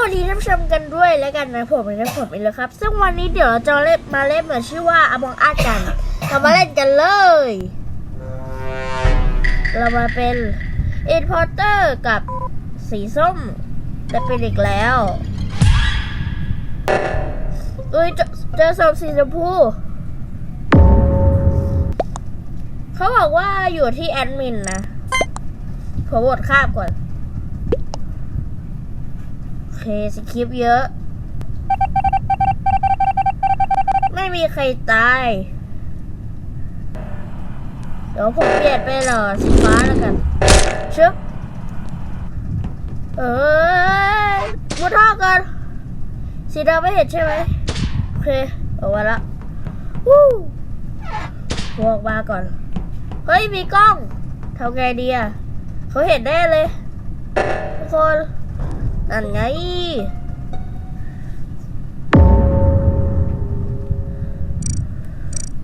วัสดีท่านผู้ชมกันด้วยแล้วกันนะผมเป็นผมเองเลยครับ ซึ่งวันนี้เดี๋ยวเราจะเล่นมาเล่นเหมือนชื่อว่าอมองอากันเรามาเล่นกันเลย เรามาเป็นอินพอร์เตอร์กับสีส้มจะเป็นอีกแล้วเอ้ยเจอเจอศพสีชมพูเขาบอกว่าอยู่ที่แอดมินนะผมบดคาบก่อน เคสคริปเยอะ ไม่มีใครตาย เดี๋ยวผมเปลี่ยนไปเหรอสีฟ้าแล้วกันชึบเออมุดท่อกันสีดำไม่เห็นใช่ไหมโอเคออกมาละวู้พวกมาก่อน เฮ้ย มีกล้องทำไงดีอะเขาเห็นได้เลย ทุกคน นั่นไง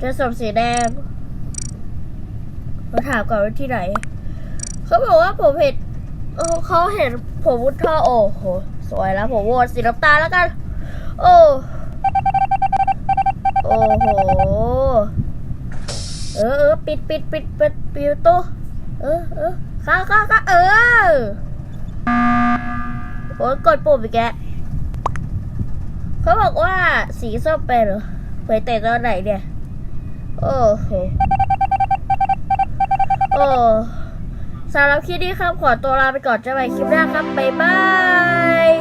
จะสมสีแดงมาถามก่อนว่าที่ไหน เขาบอกว่าผมเห็นเขาเห็นผมวุฒท่อโอ้โห สวยแล้ว ผมโหวตสีน้ำตาแล้วกัน โอ้โอ้โห เออเออปิดปิดปิดปิดปิดตูเออเออข้าข้าข้าเออ โอ้กดปุ่มอีกแกเขาบอกว่าสีส้มเป็นเหรอเผยเตะตอนไหนเนี่ย โอ้โห โอ้สำหรับคลิปนี้ครับ ขอตัวลาไปก่อนจะไปคลิปหน้าครับ บ๊ายบาย